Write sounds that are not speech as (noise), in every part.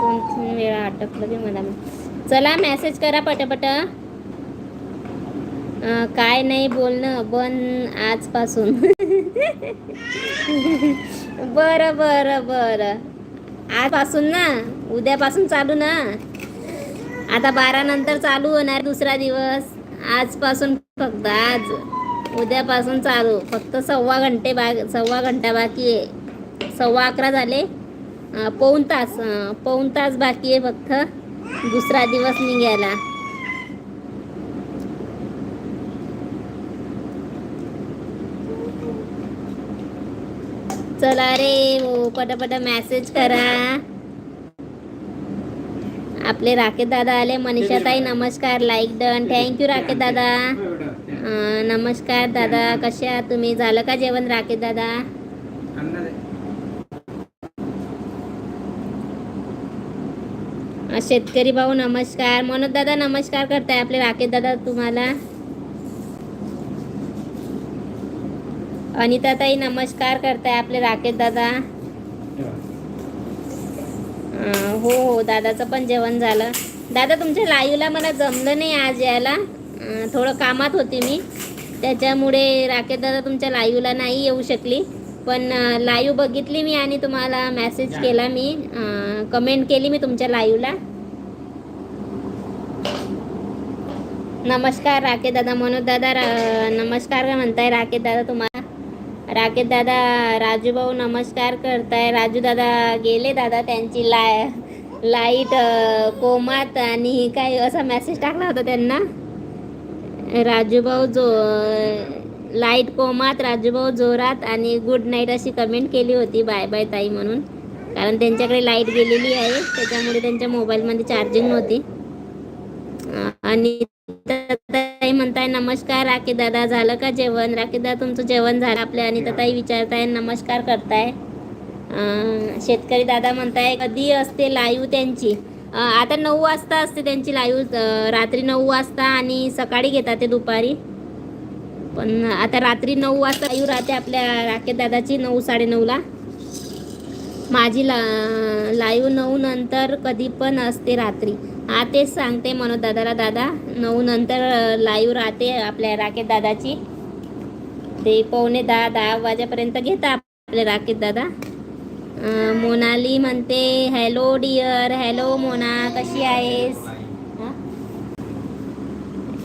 दोन तीन वेळा अटकलं मला. चला मेसेज करा पटापट. काय नाही बोलणं बन आजपासून. बरं बरं बरं. आजपासून ना उद्यापासून चालू ना. आता बारा नंतर चालू होणार दुसरा दिवस. आजपासून फक्त आज. उद्यापासून चालू. फक्त सव्वा घंटे बा सव्वा घंटा बाकी आहे. सव्वा अकरा झाले. पाऊन तास पाऊन तास बाकी आहे फक्त. दुसरा दिवस निघायला. चला रे हो पटापट मॅसेज करा. आपले राकेश दादा आले. मनीषा ताई नमस्कार लाईक डन थँक्यू राकेश दादा. नमस्कार दादा. कसे आहात तुम्ही? झालं का जेवण राकेश दादा? शेतकरी भाऊ नमस्कार. मनोज दादा नमस्कार करताय आपले राकेश दादा तुम्हाला. अनिता ताई नमस्कार करताय आपले राकेश दादा. हो हो दादाचं पण जेवण झालं. दादा तुमच्या लाईव्हला मला जमलं नाही आज यायला. थोडं कामात होती मी. त्याच्यामुळे राकेश दादा तुमच्या लाईव्हला नाही येऊ शकली. पण लाईव्ह बघितली मी आणि तुम्हाला मेसेज केला मी. कमेंट केली मी तुमच्या लाईव्हला नमस्कार राकेश दादा मनोज दादा रा- नमस्कार म्हणताय राकेश दादा तुम्हाला? राकेश दादा राजू भाऊ नमस्कार करताय. राजू दादा गेले दादा त्यांची लाय लाइट कोमात आणि काय असा मेसेज टाकला होता त्यांना? राजूभाऊ जो लाइट कोमात राजूभाऊ जोरात आणि गुड नाईट अशी कमेंट केली होती बाय बाय ताई म्हणून. कारण त्यांच्याकडे लाइट गेलेली आहे त्याच्यामुळे त्यांच्या मोबाईलमध्ये चार्जिंग नव्हती. आणि ताई म्हणताय नमस्कार राखी दादा झालं का जेवण? राखी दादा तुमचं जेवण झालं आपल्या? आणि ताई विचारताय नमस्कार करताय. शेतकरी दादा म्हणताय कधी असते लाईव्ह त्यांची? आता नऊ वाजता असते त्यांची लाईव्ह रात्री नऊ वाजता आणि सकाळी घेतात ते दुपारी. पण आता रात्री नऊ वाजता लाईव्ह राहते आपल्या राकेश दादाची नऊ साडेनऊला. माझी ला लाईव्ह नऊ नंतर कधी पण असते रात्री. हा तेच सांगते मनोज दादाला. दादा नऊ नंतर लाईव्ह राहते आपल्या राकेश दादाची. ते पावणे दहा दहा वाजेपर्यंत घेता आपले राकेश दादा. मोनाली म्हणते हॅलो डिअर हॅलो मोना कशी आहेस?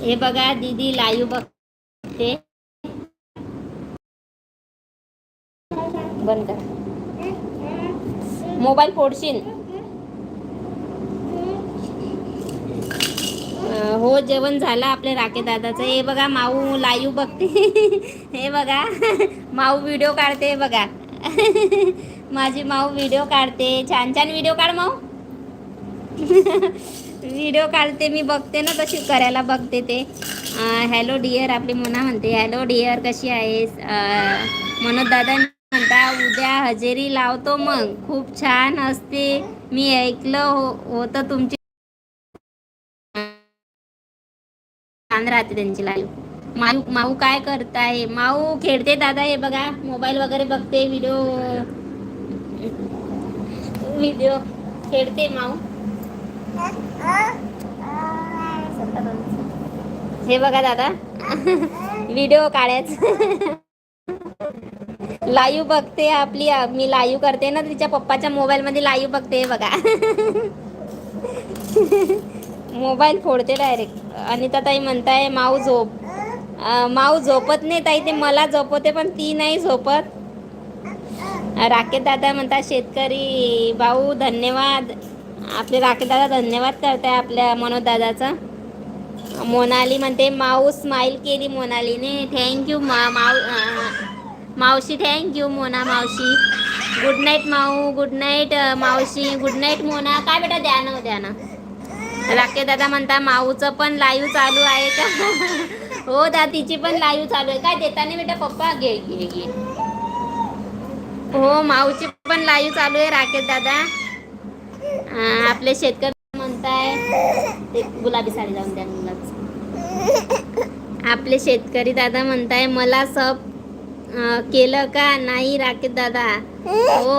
हे? बघा दीदी लाईव्ह ते बंद कर. मोबाईल फोडशील. हो जेवण झालं आपल्या राके दादाचं. हे बघा माऊ लाईव्ह बघते. हे बघा माऊ व्हिडिओ काढते बघा. माझी माऊ व्हिडिओ काढते. छान छान व्हिडिओ काढ माऊ. व्हिडिओ काढते मी बघते ना तशी करायला बघते ते. हॅलो डिअर आपली मोना म्हणते हॅलो डिअर कशी आहेस? मनोज दादा म्हणता उद्या हजेरी लावतो मग खूप छान असते मी ऐकलं हो होतं तुमची. छान राहते त्यांची लाईव्ह माऊ माऊ काय करताय? माऊ खेळते दादा हे बघा मोबाईल वगैरे बघते व्हिडिओ व्हिडिओ खेळते माऊ. हे बघा दादा. व्हिडिओ काढायच लाईव्ह बघते आपली मी लाईव्ह करते ना तिच्या पप्पाच्या मोबाईल मध्ये लाईव्ह बघते बघा. मोबाईल फोडते डायरेक्ट अनिता ताई म्हणताय माऊ झोप. माऊ झोपत नाही ताई ते मला झोपवते पण ती नाही झोपत. राकेश दादा म्हणतात शेतकरी भाऊ धन्यवाद. आपले राकेश दादा धन्यवाद करताय आपल्या मनोज दादाचा. मोनाली म्हणते माऊ स्माईल केली मोनालीने. थँक्यू मा माऊ मावशी थँक्यू मोना मावशी. Good night Mau good night मावशी. Good night Mona. काय बेटा द्या ना द्या ना राकेश दादा म्हणता माऊचं पण लाईव्ह चालू आहे का? (laughs) हो दा तिची पण लाईव्ह चालू आहे. काय देता नाही बेटा पप्पा? घे घे घे. हो माऊची पण लाईव्ह चालू आहे राकेश दादा. आपले शेतकरी म्हणताय ते गुलाबी साडी लावून द्या गुलाबी आपले शेतकरी दादा म्हणताय मला सब केलं का? नाही राकेश दादा. हो.